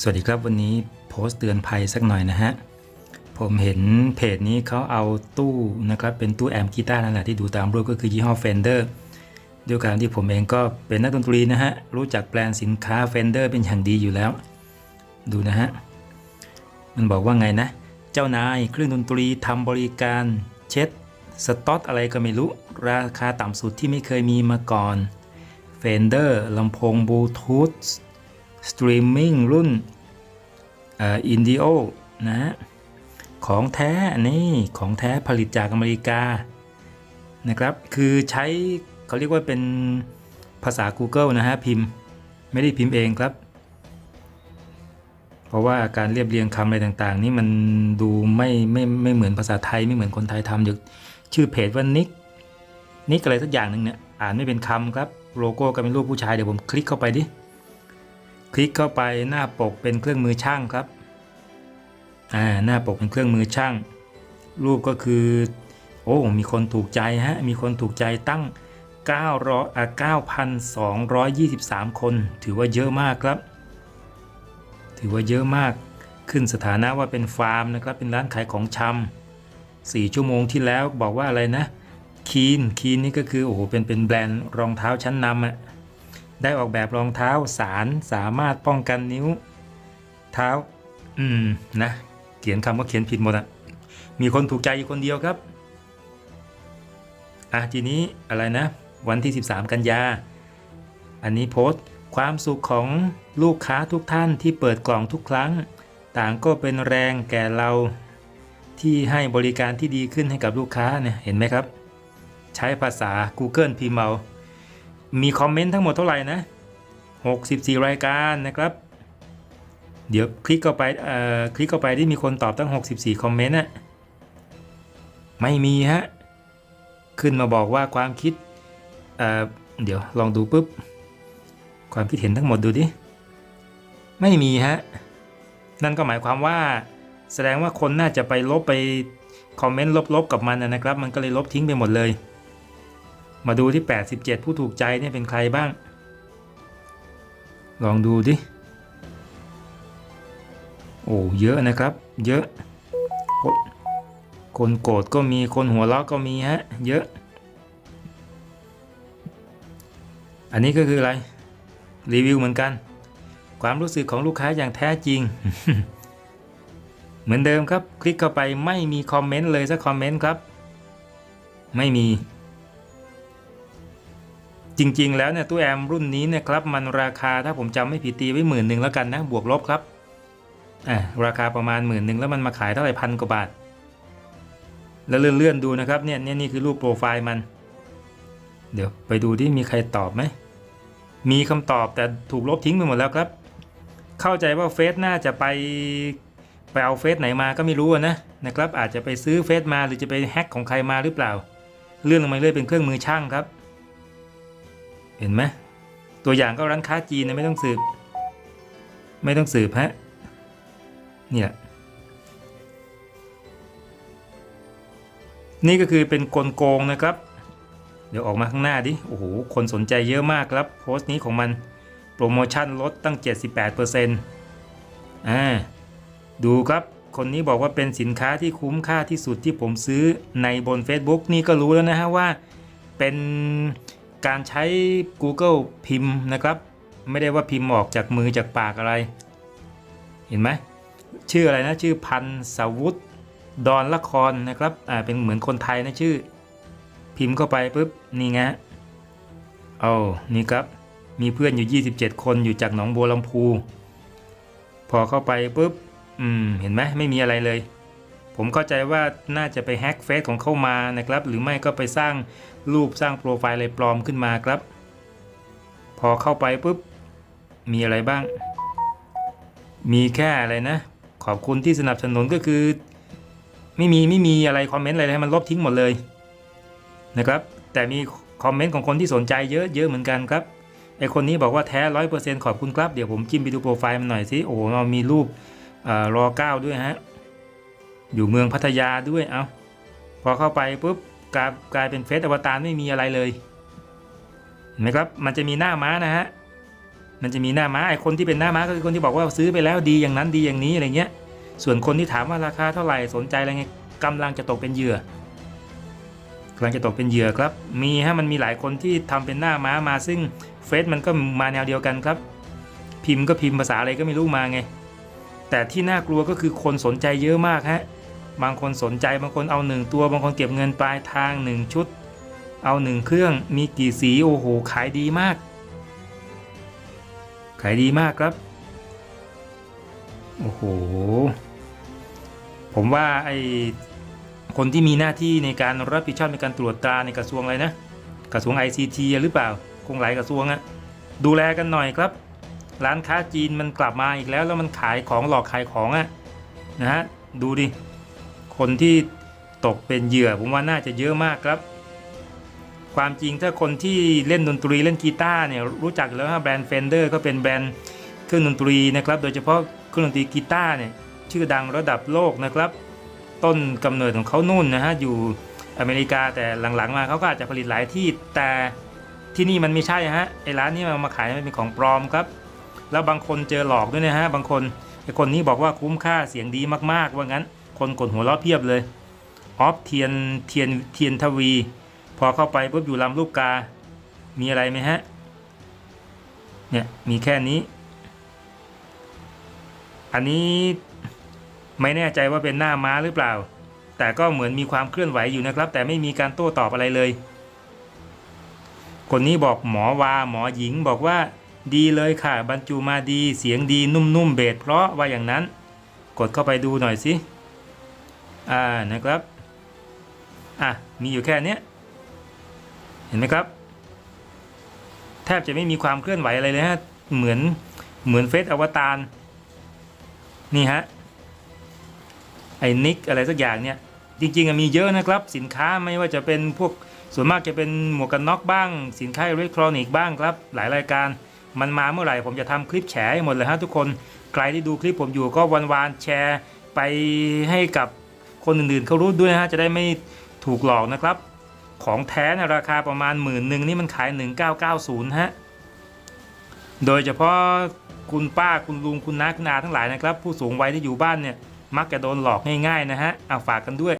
สวัสดีครับวันนี้โพสต์เตือนภัยสักหน่อยนะฮะ ผมเห็นเพจนี้เขาเอาตู้นะครับ เป็นตู้แอมป์กีตาร์นั่นแหละที่ดูตามรูปก็คือยี่ห้อ Fender ด้วยการที่ผมเองก็เป็นนักดนตรีนะฮะ รู้จักแบรนด์สินค้า Fender เป็นอย่างดีอยู่แล้ว ดูนะฮะ มันบอกว่าไงนะ เจ้านายเครื่องดนตรีทำบริการเช็ดสต็อตอะไรก็ไม่รู้ ราคาต่ำสุดที่ไม่เคยมีมาก่อน Fender ลำโพงบลูทูธ สตรีมมิ่งรุ่นอินดิโอนะฮะของแท้นี่ของแท้ผลิตจากอเมริกานะครับ คือใช้เขาเรียกว่าเป็นภาษา Google นะฮะพิมพ์ไม่ได้พิมพ์เองครับ เพราะว่าการเรียบเรียงคำอะไรต่างๆ นี่มันดูไม่ไม่ไม่เหมือนภาษาไทยไม่เหมือนคนไทยทำอยู่ชื่อเพจว่านิกนิกอะไรสักอย่างหนึ่งเนี่ยอ่านไม่เป็นคำครับ โลโก้ก็เป็นรูปผู้ชายเดี๋ยวผมคลิกเข้าไปดิ คลิกเข้าไปหน้าปกเป็นเครื่องมือช่างครับอ่าหน้าปกเป็นเครื่องมือช่าง รูปก็คือ โอ้ มีคนถูกใจฮะ มีคนถูกใจตั้ง 900อ่า9,223 คน ถือว่าเยอะมากครับ ถือว่าเยอะมากขึ้นสถานะว่าเป็นฟาร์มนะครับ เป็นร้านขายของชำ4ชั่วโมงที่แล้วบอกว่าอะไรนะคีนคีนนี่ก็คือโอ้โหเป็นเป็นแบรนด์รองเท้าชั้นนำอะ ได้ออกแบบรองเท้าสารสามารถป้องกันนิ้ว เท้า อืม นะ เขียนคำว่าเขียนผิดหมดอะมีคนถูกใจอยู่คนเดียวครับ อะ ทีนี้อะไรนะ วันที่ 13 กันยา อันนี้โพสต์ความสุขของลูกค้าทุกท่านที่เปิดกล่องทุกครั้ง ต่างก็เป็นแรงแก่เราที่ให้บริการที่ดีขึ้นให้กับลูกค้าเนี่ยเห็นไหมครับ ใช้ภาษา Google พิมพ์เอา มีคอมเมนต์ทั้งหมดเท่าไหร่นะ64 รายการนะครับ เดี๋ยวคลิกเข้าไปเอ่อคลิกเข้าไปที่มีคนตอบตั้ง 64 คอมเมนต์น่ะไม่มีฮะ ขึ้นมาบอกว่าความคิดเอ่อเดี๋ยวลองดูปุ๊บ ความคิดเห็นทั้งหมดดูดิ ไม่มีฮะ นั่นก็หมายความว่าแสดงว่าคนน่าจะไปลบไปคอมเมนต์ลบๆกับมันนะครับ มันก็เลยลบทิ้งไปหมดเลย มาดูที่ 87 ผู้ถูกใจเนี่ยเป็นใครบ้าง ลองดูดิ โอ้เยอะนะครับ เยอะคนคนโกรธก็มีคนหัวเราะก็มีฮะ เยอะ อันนี้ก็คืออะไร รีวิวเหมือนกัน ความรู้สึกของลูกค้าอย่างแท้จริง เหมือนเดิมครับ คลิกเข้าไปไม่มีคอมเมนต์เลยสักคอมเมนต์ครับ ไม่มี จริง ๆ แล้วเนี่ยตู้แอมรุ่นนี้เนี่ยครับมันราคาถ้าผมจำไม่ผิดตีไว้หมื่นหนึ่งแล้วกันนะบวกลบครับอ่าราคาประมาณหมื่นหนึ่งแล้วมันมาขายเท่าไหร่พันกว่าบาท แล้วเลื่อนๆดูนะครับเนี่ยเนี่ยนี่คือรูปโปรไฟล์มัน เดี๋ยวไปดูที่มีใครตอบไหมมีคำตอบแต่ถูกลบทิ้งไปหมดแล้วครับ เข้าใจว่าเฟซน่าจะไปไปเอาเฟซไหนมาก็ไม่รู้นะนะครับอาจจะไปซื้อเฟซมาหรือจะไปแฮ็กของใครมาหรือเปล่าเลื่อนลงมาเรื่อยเป็นเครื่องมือช่างครับ เห็นไหมตัวอย่างก็ร้านค้าจีนนะไม่ต้องสืบ ไม่ต้องสืบฮะเนี่ยนี่ก็คือเป็นกลโกงนะครับ เดี๋ยวออกมาข้างหน้าดิ โอ้โห คนสนใจเยอะมากครับ โพสต์นี้ของมันโปรโมชั่นลดตั้ง 78%อ่าดูครับ คนนี้บอกว่าเป็นสินค้าที่คุ้มค่าที่สุดที่ผมซื้อในบน Facebook นี่ก็รู้แล้วนะฮะว่าเป็น การใช้ Google พิมพ์นะครับ ไม่ได้ว่าพิมพ์ออกจากมือจากปากอะไร เห็นไหมชื่ออะไรนะชื่อพันสวุฒิดอนละครนะครับอ่าเป็นเหมือนคนไทยนะชื่อ พิมพ์เข้าไปปุ๊บนี่ไงเอานี่ครับมีเพื่อนอยู่ 27 คนอยู่จากหนองบัวลำพู พอเข้าไปปุ๊บอืมเห็นไหมไม่มีอะไรเลย ผมเข้าใจว่าน่าจะไปแฮ็กเฟซของเข้ามานะครับ หรือไม่ก็ไปสร้างรูปสร้างโปรไฟล์อะไรปลอมขึ้นมาครับ พอเข้าไปปุ๊บ มีอะไรบ้าง มีแค่อะไรนะ ขอบคุณที่สนับสนุนก็คือ ไม่มีไม่มีอะไรคอมเมนต์อะไรเลยมันลบทิ้งหมดเลยนะครับ แต่มีคอมเมนต์ของคนที่สนใจเยอะเยอะเหมือนกันครับไอคนนี้บอกว่าแท้ร้อยเปอร์เซ็นต์ขอบคุณครับ เดี๋ยวผมจิ้มไปดูโปรไฟล์มันหน่อยสิโอ้เรามีรูปรอเก้าด้วยฮะ อยู่เมืองพัทยาด้วยเอาพอเข้าไปปุ๊บกลายกลายเป็นเฟซอวตารไม่มีอะไรเลยเห็นไหมครับมันจะมีหน้าม้านะฮะมันจะมีหน้าม้าไอ้คนที่เป็นหน้าม้าก็คือคนที่บอกว่าซื้อไปแล้วดีอย่างนั้นดีอย่างนี้อะไรเงี้ย ส่วนคนที่ถามว่าราคาเท่าไหร่สนใจอะไรเงี้ยกำลังจะตกเป็นเหยื่อกำลังจะตกเป็นเหยื่อครับ มีฮะมันมีหลายคนที่ทำเป็นหน้าม้ามาซึ่งเฟซมันก็มาแนวเดียวกันครับ พิมพ์ก็พิมพ์ภาษาอะไรก็ไม่รู้มาไง แต่ที่น่ากลัวก็คือคนสนใจเยอะมากฮะ บางคนสนใจบางคนเอาหนึ่งตัว บางคนเก็บเงินปลายทางหนึ่งชุด เอาหนึ่งเครื่องมีกี่สีโอ้โหขายดีมาก ขายดีมากครับ โอ้โห ผมว่าไอคนที่มีหน้าที่ในการรับผิดชอบในการตรวจตราในกระทรวงอะไรนะ กระทรวง ICT หรือเปล่า คงหลายกระทรวงอะดูแลกันหน่อยครับ ร้านค้าจีนมันกลับมาอีกแล้วแล้วมันขายของหลอกขายของอะนะฮะดูดิ คนที่ตกเป็นเหยื่อ ผมว่าน่าจะเยอะมากครับ ความจริงถ้าคนที่เล่นดนตรีเล่นกีตาร์เนี่ยรู้จักแล้วฮะแบรนด์เฟนเดอร์ก็เป็นแบรนด์เครื่องดนตรีนะครับโดยเฉพาะเครื่องดนตรีกีตาร์เนี่ยชื่อดังระดับโลกนะครับ ต้นกำเนิดของเขานู่นนะฮะอยู่อเมริกาแต่หลังๆมาเขาก็อาจจะผลิตหลายที่แต่ที่นี่มันไม่ใช่ฮะไอ้ร้านนี้มันมาขายมันเป็นของปลอมครับ แล้วบางคนเจอหลอกด้วยนะฮะบางคนไอ้คนนี้บอกว่าคุ้มค่าเสียงดีมากๆว่างั้น คนกดหัวเราะเพียบเลยออฟเทียนเทียนเทียนทวี พอเข้าไปปุ๊บอยู่ลำลูกกา มีอะไรไหมฮะ เนี่ย มีแค่นี้ อันนี้ไม่แน่ใจว่าเป็นหน้าม้าหรือเปล่า แต่ก็เหมือนมีความเคลื่อนไหวอยู่นะครับ แต่ไม่มีการโต้ตอบอะไรเลย คนนี้บอกหมอวาหมอหญิงบอกว่า ดีเลยค่ะ บรรจุมาดีเสียงดีนุ่มๆเบสเพราะว่าอย่างนั้น กดเข้าไปดูหน่อยสิ อ่านะครับอะมีอยู่แค่เนี้ยเห็นไหมครับ แทบจะไม่มีความเคลื่อนไหวอะไรเลยฮะเหมือนเหมือนเฟซอวตารนี่ฮะไอ้นิกอะไรสักอย่างเนี่ยจริงๆอะมีเยอะนะครับสินค้าไม่ว่าจะเป็นพวกส่วนมากจะเป็นหมวกกันน็อกบ้าง สินค้าอิเล็กทรอนิกส์บ้างครับ หลายรายการมันมาเมื่อไหร่ผมจะทำคลิปแฉให้หมดเลยฮะทุกคนใครที่ดูคลิปผมอยู่ก็วันวานๆแชร์ไปให้กับ คนอื่นๆเขารู้ด้วยนะฮะจะได้ไม่ถูกหลอกนะครับ ของแท้นะราคาประมาณหมื่นหนึ่งนี่มันขาย 1990 ฮะ โดยเฉพาะคุณป้าคุณลุงคุณน้าคุณอาทั้งหลายนะครับ ผู้สูงวัยที่อยู่บ้านเนี่ยมักจะโดนหลอกง่ายๆนะฮะเอาฝากกันด้วย